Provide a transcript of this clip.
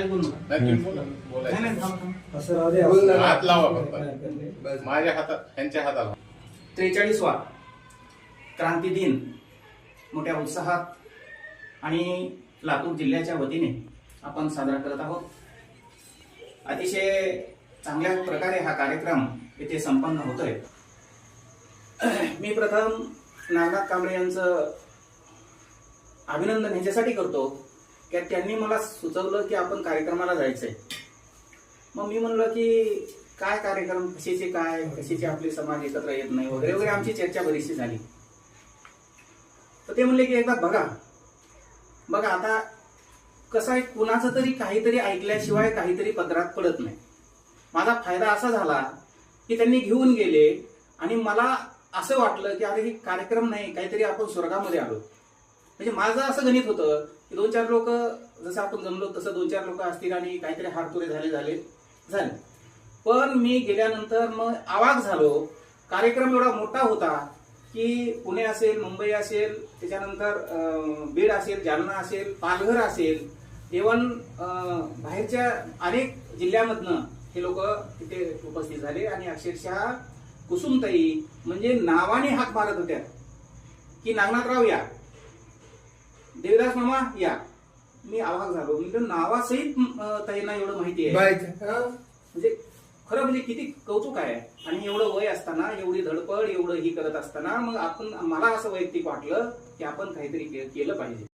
तुम्ही बोला बोलायचं. नाही, असं राहू दे. हात लावा फक्त. बस. माझ्या हातात ह्यांच्या हाताला त्रेचाळीसवा क्रांती दिन मोठ्या उत्साहात आणि लातूर जिल्ह्याच्या वतीने आपण साजरा करत आहोत अतिशय चांगल्या प्रकारे हा कार्यक्रम येथे संपन्न होतोय मी प्रथम नागनाथ कांबळे यांचं अभिनंदन ह्याच्यासाठी करतो की त्यांनी मला सुचवलं की आपण कार्यक्रमाला जायचंय. मग मी म्हणलं की काय कार्यक्रम? कशाचे काय? कशाचे आपले समाज एकत्र येत नाही? वगैरे वगैरे आमची चर्चा बरीचशी झाली. तर ते म्हणले की एकदा बघा. बघा आता कसं आहे कुणाचं तरी काहीतरी ऐकल्याशिवाय काहीतरी पदरात पडत नाही. माझा फायदा असा झाला की त्यांनी घेऊन गेले आणि मला असं वाटलं की अरे हे कार्यक्रम नाही काहीतरी आपण स्वर्गामध्ये आलो. म्हणजे माझं असं गणित होतं की दोन चार लोक जसं आपण जमलो तसं दोन चार लोक असतील आणि काहीतरी हारतुरे झाले झाले झाले. पण मी गेल्यानंतर मग आवाज झालो कार्यक्रम एवढा मोठा होता की पुणे असेल मुंबई असेल त्याच्यानंतर बीड असेल जालना असेल पालघर असेल इवन बाहेरच्या अनेक जिल्ह्यामधनं हे लोक तिथे उपस्थित झाले आणि अक्षरशः कुसुमताई म्हणजे नावाने हाक मारत होत्या की नागनाथराव या. देवदास मामा या. मी आवाज झालो म्हणजे नावासहित ताईंना एवढं माहिती आहे? म्हणजे खरं म्हणजे किती कौतुक आहे. आणि एवढं वय असताना एवढी धडपड एवढं ही करत असताना मग आपण मला असं वैयक्तिक वाटलं की आपण काहीतरी केलं पाहिजे.